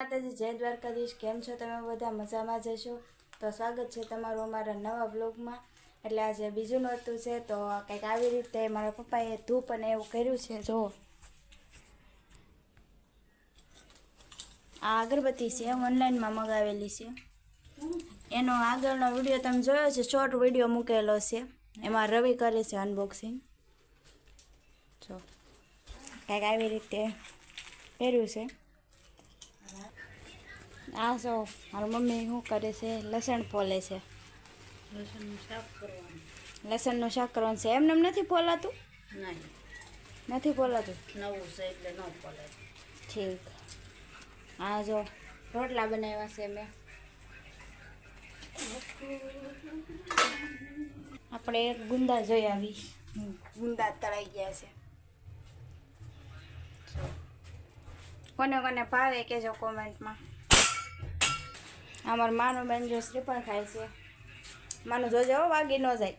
માતાજી જય દ્વારકાધીશ. કેમ છો તમે બધા? મજામાં જશો તો સ્વાગત છે તમારું અમારા નવા બ્લોગમાં એટલે આજે બીજું નહોતું છે, તો કંઈક આવી રીતે મારા પપ્પાએ ધૂપ અને એવું કર્યું છે. જો. આ અગરબત્તી છે, ઓનલાઈનમાં મગાવેલી છે. એનો આગળનો વીડિયો તમે જોયો છે, શોર્ટ વીડિયો મૂકેલો છે. એમાં રવિ કરે છે અનબોક્સિંગ જો. કંઈક આવી રીતે કર્યું છે. આ જો મારી મમ્મી શું કરે છે? લસણ ફોલે છે. લસણનું શાક કરવાનું. લસણનું શાક કરવાનું છે. એમને એમ નથી ફોલાતું? નહીં. નથી ફોલાતું? નવું છે એટલે ન પડે ઠીક. આ જો રોટલા બનાવ્યા છે મેં. આપણે એક ગુંદા જોઈ આવી. ગુંદા તળાઈ ગયા છે. કોને કોને ભાવે કહેજો કોમેન્ટમાં. અમારું માનું બેન જો શ્રીફળ ખાય છે. માનું જોજો વાગી ન જાય.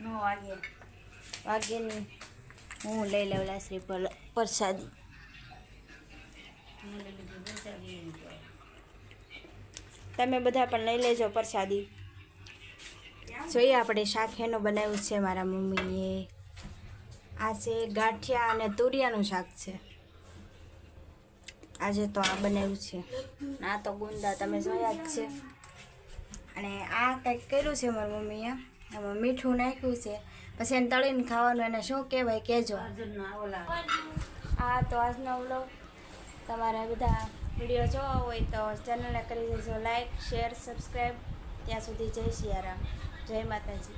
ન વાગે. વાગે નહીં. હું લઈ લેવલા શ્રીફળ પ્રસાદી. તમે બધા પણ લઈ લેજો પ્રસાદી. જોઈએ આપણે શાક એનું બનાવ્યું છે મારા મમ્મીએ. આ છે ગાંઠિયા અને તુરિયાનું શાક છે. આજે તો આ બનાવ્યું છે. આ તો ગુંદા તમે જોયા જ છે. અને આ કંઈક કર્યું છે મારી મમ્મીએ. એમાં મીઠું નાખ્યું છે. પછી એને તળીને ખાવાનું એને શું કહેવાય કહેજો. આ તો આજનો વ્લોગ તમારા બધા વીડિયો જોવા હોય તો ચેનલને કરી દેજો. લાઈક શેર સબસ્ક્રાઈબ ત્યાં સુધી જય શિયારામ. જય માતાજી.